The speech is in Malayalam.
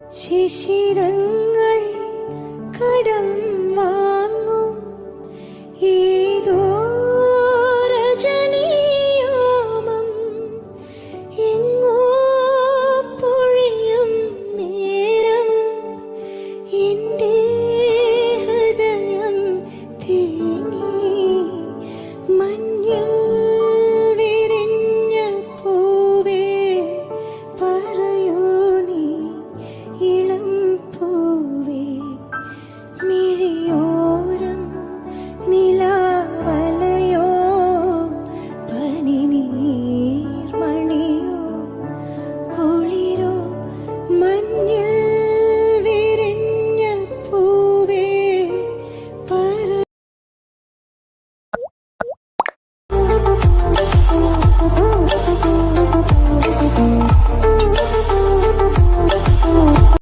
ശിശിരങ്ങൾ കടം വാങ്ങും. ഏതോ രജനീയാമം എങ്ങോ പൊഴിയും നേരം. എന്റെ ഹൃദയം തേങ്ങി